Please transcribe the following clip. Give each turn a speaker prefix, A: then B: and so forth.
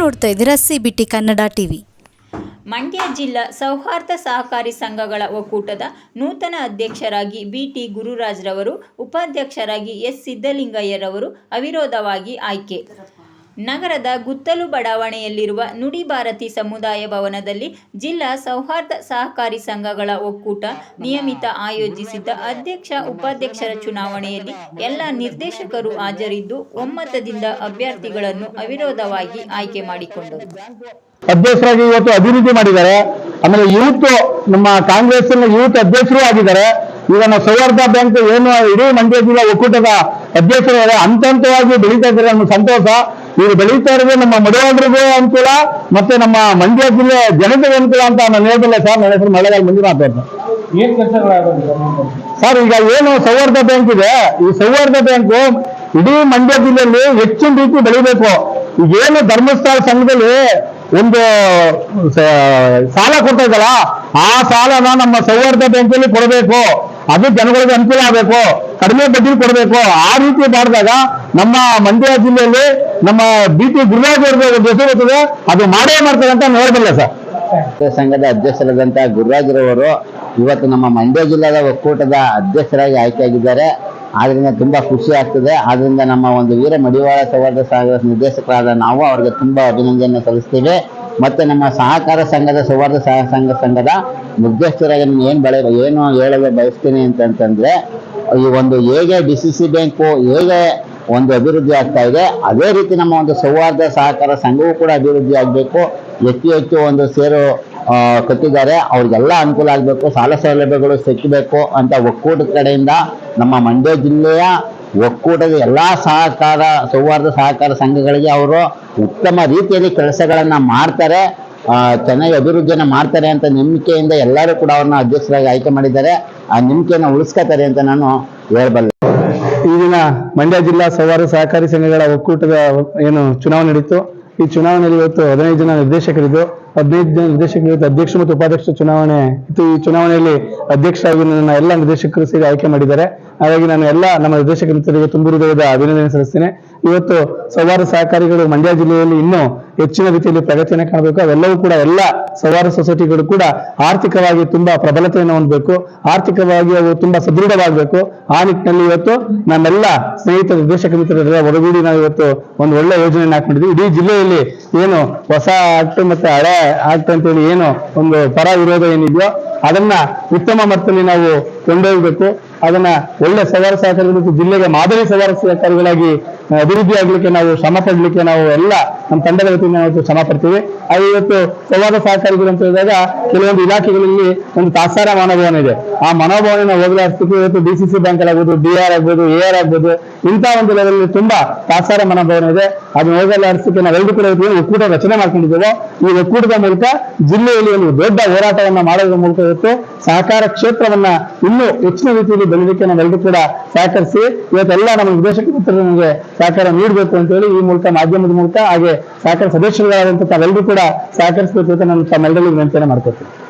A: ನೋಡ್ತಾ ಇದ್ದೀರಾ C B T Kannada TV
B: Mandya ಜಿಲ್ಲಾ ಸೌಹಾರ್ದ ಸಹಕಾರಿ ಸಂಘಗಳ ಒಕ್ಕೂಟದ ನೂತನ ಅಧ್ಯಕ್ಷರಾಗಿ ಬಿಟಿ ಗುರುರಾಜ್ರವರು, ಉಪಾಧ್ಯಕ್ಷರಾಗಿ ಎಸ್ ಸಿದ್ದಲಿಂಗಯ್ಯರವರು ಅವಿರೋಧವಾಗಿ ಆಯ್ಕೆ. ನಗರದ ಗುತ್ತಲು ಬಡಾವಣೆಯಲ್ಲಿರುವ ನುಡಿ ಭಾರತಿ ಸಮುದಾಯ ಭವನದಲ್ಲಿ ಜಿಲ್ಲಾ ಸೌಹಾರ್ದ ಸಹಕಾರಿ ಸಂಘಗಳ ಒಕ್ಕೂಟ ನಿಯಮಿತ ಆಯೋಜಿಸಿದ್ದ ಅಧ್ಯಕ್ಷ ಉಪಾಧ್ಯಕ್ಷರ ಚುನಾವಣೆಯಲ್ಲಿ ಎಲ್ಲ ನಿರ್ದೇಶಕರು ಹಾಜರಿದ್ದು ಒಮ್ಮತದಿಂದ ಅಭ್ಯರ್ಥಿಗಳನ್ನು ಅವಿರೋಧವಾಗಿ ಆಯ್ಕೆ ಮಾಡಿಕೊಂಡರು.
C: ಅಧ್ಯಕ್ಷರಾಗಿ ಇವತ್ತು ಅಭಿವೃದ್ಧಿ ಮಾಡಿದ್ದಾರೆ. ಆಮೇಲೆ ಯೂತ್, ನಮ್ಮ ಕಾಂಗ್ರೆಸ್ ಯೂತ್ ಅಧ್ಯಕ್ಷರು ಆಗಿದ್ದಾರೆ. ಈಗ ನಾವು ಸೌಹಾರ್ದ ಬ್ಯಾಂಕ್ ಏನು ಇಡೀ ಮಂಡ್ಯ ಜಿಲ್ಲಾ ಒಕ್ಕೂಟದ ಅಧ್ಯಕ್ಷರು ಹಂತ ಹಂತವಾಗಿ ಬೆಳೀತಾ ಇದ್ದಾರೆ. ನಮ್ಮ ಸಂತೋಷ. ಈಗ ಬೆಳೀತಾ ಇರೋದು ನಮ್ಮ ಮಡಿವಾಳರಿಗೂ ಅನುಕೂಲ ಮತ್ತೆ ನಮ್ಮ ಮಂಡ್ಯ ಜಿಲ್ಲೆ ಜನತೆಗೆ ಅನುಕೂಲ ಅಂತ ನಾನು ಹೇಳಿಲ್ಲ ಸರ್ ನನ್ನ ಹೆಸರು ಮಳೆಗಾಲ ಅಂತ.
D: ಏನ್
C: ಸರ್ ಈಗ ಏನು ಸೌಹಾರ್ದ ಬ್ಯಾಂಕ್ ಇದೆ. ಈ ಸೌಹಾರ್ದ ಬ್ಯಾಂಕು ಇಡೀ ಮಂಡ್ಯ ಜಿಲ್ಲೆಯಲ್ಲಿ ಹೆಚ್ಚಿನ ರೀತಿ ಬೆಳಿಬೇಕು. ಈಗೇನು ಧರ್ಮಸ್ಥಳ ಸಂಘದಲ್ಲಿ ಒಂದು ಸಾಲ ಕೊಡ್ತಾ ಇದ್ದಲ್ಲ ಆ ಸಾಲನ ನಮ್ಮ ಸೌಹಾರ್ದ ಬ್ಯಾಂಕಲ್ಲಿ ಕೊಡಬೇಕು. ಅದು ಜನಗಳಿಗೆ ಅನುಕೂಲ ಆಗಬೇಕು. ಕಡಿಮೆ ಬಡ್ಡಿ ಕೊಡಬೇಕು. ಆ ರೀತಿ ಮಾಡಿದಾಗ ನಮ್ಮ ಮಂಡ್ಯ ಜಿಲ್ಲೆಯಲ್ಲಿ ನಮ್ಮ ಬಿ ಟಿ ಗುರುರಾಜ್ ಬರ್ತದೆ ಅದು ಮಾಡೇ ಮಾಡ್ತಾರೆ ಅಂತ ನೋಡಬಲ್ಲ ಸರ್.
E: ಸಂಘದ ಅಧ್ಯಕ್ಷರಾದಂಥ ಗುರುರಾಜ್ರವರು ಇವತ್ತು ನಮ್ಮ ಮಂಡ್ಯ ಜಿಲ್ಲೆಯ ಒಕ್ಕೂಟದ ಅಧ್ಯಕ್ಷರಾಗಿ ಆಯ್ಕೆಯಾಗಿದ್ದಾರೆ. ಆದ್ರಿಂದ ತುಂಬಾ ಖುಷಿ ಆಗ್ತದೆ. ಆದ್ರಿಂದ ನಮ್ಮ ಒಂದು ವೀರ ಮಡಿವಾಳ ಸೌಹಾರ್ದ ಸಾಗರ ನಿರ್ದೇಶಕರಾದ ನಾವು ಅವರಿಗೆ ತುಂಬಾ ಅಭಿನಂದನೆ ಸಲ್ಲಿಸ್ತೀವಿ. ಮತ್ತೆ ನಮ್ಮ ಸಹಕಾರ ಸಂಘದ ಸುವರ್ಧ ಸಹ ಸಂಘ ಸಂಘದ ಮುಖ್ಯಸ್ಥರಾಗಿ ಏನು ಬೆಳೆ ಏನು ಹೇಳಲು ಬಯಸ್ತೀನಿ ಅಂತಂತಂದರೆ, ಈ ಒಂದು ಹೇಗೆ ಡಿ ಸಿ ಸಿ ಬ್ಯಾಂಕು ಹೇಗೆ ಒಂದು ಅಭಿವೃದ್ಧಿ ಆಗ್ತಾ ಇದೆ, ಅದೇ ರೀತಿ ನಮ್ಮ ಒಂದು ಸೌಹಾರ್ದ ಸಹಕಾರ ಸಂಘವೂ ಕೂಡ ಅಭಿವೃದ್ಧಿ ಆಗಬೇಕು. ಹೆಚ್ಚು ಹೆಚ್ಚು ಒಂದು ಸೇರು ಕಟ್ಟಿದ್ದಾರೆ. ಅವ್ರಿಗೆಲ್ಲ ಅನುಕೂಲ ಆಗಬೇಕು, ಸಾಲ ಸೌಲಭ್ಯಗಳು ಸಿಕ್ಕಬೇಕು ಅಂತ ಒಕ್ಕೂಟದ ಕಡೆಯಿಂದ ನಮ್ಮ ಮಂಡ್ಯ ಜಿಲ್ಲೆಯ ಒಕ್ಕೂಟದ ಎಲ್ಲಾ ಸಹಕಾರ, ಸೌಹಾರ್ದ ಸಹಕಾರ ಸಂಘಗಳಿಗೆ ಅವರು ಉತ್ತಮ ರೀತಿಯಲ್ಲಿ ಕೆಲಸಗಳನ್ನು ಮಾಡ್ತಾರೆ ಚೆನ್ನಾಗಿ ಅಭಿವೃದ್ಧಿಯನ್ನು ಮಾಡ್ತಾರೆ ಅಂತ ನಂಬಿಕೆಯಿಂದ ಎಲ್ಲರೂ ಕೂಡ ಅವ್ರನ್ನ ಅಧ್ಯಕ್ಷರಾಗಿ ಆಯ್ಕೆ ಮಾಡಿದ್ದಾರೆ. ಆ ನಂಬಿಕೆಯನ್ನು ಉಳಿಸ್ಕೋತಾರೆ ಅಂತ ನಾನು ಹೇಳಬಲ್ಲೆ.
C: ಈಗಿನ ಮಂಡ್ಯ ಜಿಲ್ಲಾ ಸೌಹಾರ್ದ ಸಹಕಾರಿ ಸಂಘಗಳ ಒಕ್ಕೂಟದ ಏನು ಚುನಾವಣೆ ನಡೀತು. ಈ ಚುನಾವಣೆಯಲ್ಲಿ ಇವತ್ತು ಹದಿನೈದು ಜನ ನಿರ್ದೇಶಕರಿದ್ದು. ಹದಿನೈದು ಜನ ನಿರ್ದೇಶಕರು ಅಧ್ಯಕ್ಷ ಮತ್ತು ಉಪಾಧ್ಯಕ್ಷ ಚುನಾವಣೆ ಇತ್ತು. ಈ ಚುನಾವಣೆಯಲ್ಲಿ ಅಧ್ಯಕ್ಷರಾಗಿ ನನ್ನ ಎಲ್ಲ ನಿರ್ದೇಶಕರು ಸೇರಿ ಆಯ್ಕೆ ಮಾಡಿದ್ದಾರೆ. ಹಾಗಾಗಿ ನಾನು ಎಲ್ಲ ನಮ್ಮ ನಿರ್ದೇಶಕ ಮಿತ್ರರಿಗೆ ತುಂಬು ಹೃದಯದ ಅಭಿನಂದನೆ ಸಲ್ಲಿಸ್ತೇನೆ. ಇವತ್ತು ಸವಾರ ಸಹಕಾರಿಗಳು ಮಂಡ್ಯ ಜಿಲ್ಲೆಯಲ್ಲಿ ಇನ್ನೂ ಹೆಚ್ಚಿನ ರೀತಿಯಲ್ಲಿ ಪ್ರಗತಿಯನ್ನು ಕಾಣಬೇಕು. ಅವೆಲ್ಲವೂ ಕೂಡ ಎಲ್ಲ ಸವಾರ ಸೊಸೈಟಿಗಳು ಕೂಡ ಆರ್ಥಿಕವಾಗಿ ತುಂಬಾ ಪ್ರಬಲತೆಯನ್ನು ಹೊಂದಬೇಕು. ಆರ್ಥಿಕವಾಗಿ ಅವು ತುಂಬಾ ಸದೃಢವಾಗಬೇಕು. ಆ ನಿಟ್ಟಿನಲ್ಲಿ ಇವತ್ತು ನಮ್ಮೆಲ್ಲ ಸ್ನೇಹಿತ ನಿರ್ದೇಶಕ ಮಿತ್ರರೆಲ್ಲ ಒಡಗೂಡಿ ನಾವು ಇವತ್ತು ಒಂದು ಒಳ್ಳೆ ಯೋಜನೆಯನ್ನು ಹಾಕೊಂಡಿದ್ವಿ ಇಡೀ ಜಿಲ್ಲೆಯಲ್ಲಿ ಏನು ಹೊಸ ಆಕ್ಟ್ ಮತ್ತೆ ಹಳೆ ಆಕ್ಟ್ ಅಂತೇಳಿ ಏನು ಒಂದು ಪರ ವಿರೋಧ ಏನಿದೆಯೋ ಅದನ್ನ ಉತ್ತಮ ಮಟ್ಟದಲ್ಲಿ ನಾವು ಕೊಂಡೊಯ್ಯಬೇಕು ಅದನ್ನ ಒಳ್ಳೆ ಸವಾರ ಸಹಕಾರಿಗಳು ಜಿಲ್ಲೆಗೆ ಮಾದರಿ ಸವಾರ ಸಹಕಾರಿಗಳಾಗಿ ಅಭಿವೃದ್ಧಿ ಆಗ್ಲಿಕ್ಕೆ ನಾವು ಶ್ರಮ ಪಡ್ಲಿಕ್ಕೆ ನಾವು ಎಲ್ಲ ನಮ್ಮ ತಂಡದ ವತಿಯಿಂದ ನಾವು ಶ್ರಮ ಪಡ್ತೀವಿ. ಹಾಗೆ ಇವತ್ತು ಸಂವಾದ ಸಹಕಾರಿಗಳು ಅಂತ ಹೇಳಿದಾಗ ಕೆಲವೊಂದು ಇಲಾಖೆಗಳಲ್ಲಿ ಒಂದು ತಾತ್ಸಾರ ಮನೋಭಾವನೆ ಇದೆ. ಆ ಮನೋಭಾವನೆ ಹೋಗಲಾಡಿಸಲಿಕ್ಕೆ ಇವತ್ತು ಡಿ ಸಿ ಸಿ ಬ್ಯಾಂಕ್ ಆಗ್ಬೋದು, ಡಿ ಆರ್ ಆಗ್ಬೋದು, ಎ ಆರ್ ಆಗ್ಬೋದು ಇಂಥ ಒಂದು ಲೆವೆಲ್ ತುಂಬಾ ಪಾಸಾರ ಮನೋಭಾವನೆ ಇದೆ. ಅದನ್ನ ಹೋಗಲಾಡಿಸಲಿಕ್ಕೆ ನಾವೆಲ್ಲರೂ ಕೂಡ ಇದ್ದೀವಿ, ಒಕ್ಕೂಟ ರಚನೆ ಮಾಡ್ಕೊಂಡಿದ್ದೇವೆ. ಈ ಒಕ್ಕೂಟದ ಮೂಲಕ ಜಿಲ್ಲೆಯಲ್ಲಿ ಒಂದು ದೊಡ್ಡ ಹೋರಾಟವನ್ನ ಮಾಡೋದ್ರ ಮೂಲಕ ಇವತ್ತು ಸಹಕಾರ ಕ್ಷೇತ್ರವನ್ನ ಇನ್ನೂ ಹೆಚ್ಚಿನ ರೀತಿಯಲ್ಲಿ ಬೆಳೆಯಲಿಕ್ಕೆ ನಾವೆಲ್ಲರೂ ಕೂಡ ಸಹಕರಿಸಿ ಇವತ್ತೆಲ್ಲ ನಮ್ಮ ಮಿತ್ರರು ನಮಗೆ ಸಹಕಾರ ನೀಡಬೇಕು ಅಂತ ಹೇಳಿ ಈ ಮೂಲಕ ಮಾಧ್ಯಮದ ಮೂಲಕ ಹಾಗೆ ಸಹಕಾರ ಸದಸ್ಯರುಗಳಾದಂತಹ ತಾವೆಲ್ಲರೂ ಕೂಡ ಸಹಕರಿಸಬೇಕು ಅಂತ ನಾನು ತಮ್ಮೆಲ್ಲರಿಗೂ ವಿನಂತಿಯನ್ನು ಮಾಡ್ಕೊತೀನಿ